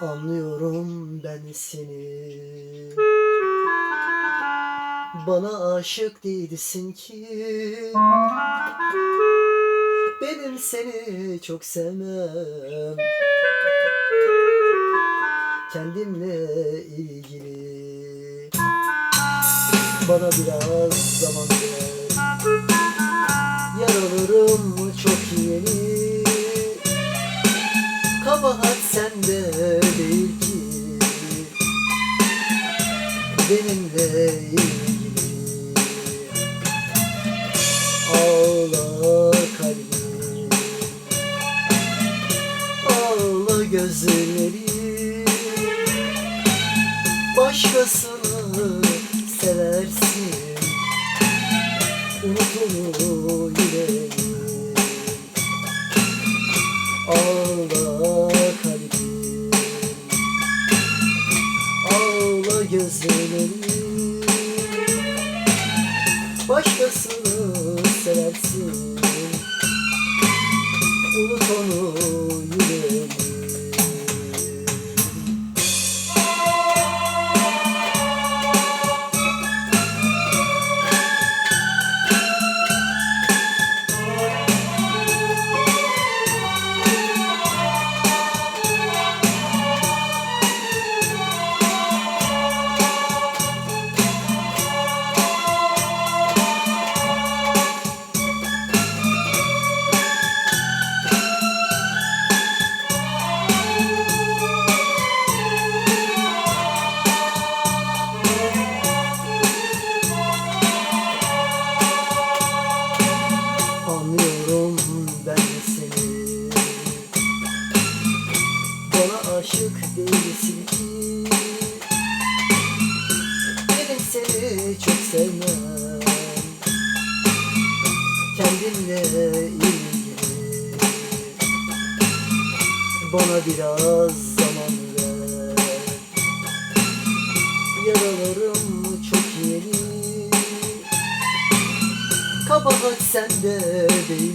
Anlıyorum ben seni. Bana aşık değilsin ki. Benim seni çok sevmem. Kendimle ilgili. Bana biraz zaman Benimle ilgili. Ağla kalbim Ağla gözlerim. Başkasını aşık değilsin. Ki Benim seni çok sevmem. Kendimle ilgili Bana biraz zaman ver. Yaralarım çok yeni. Kabahat sende değil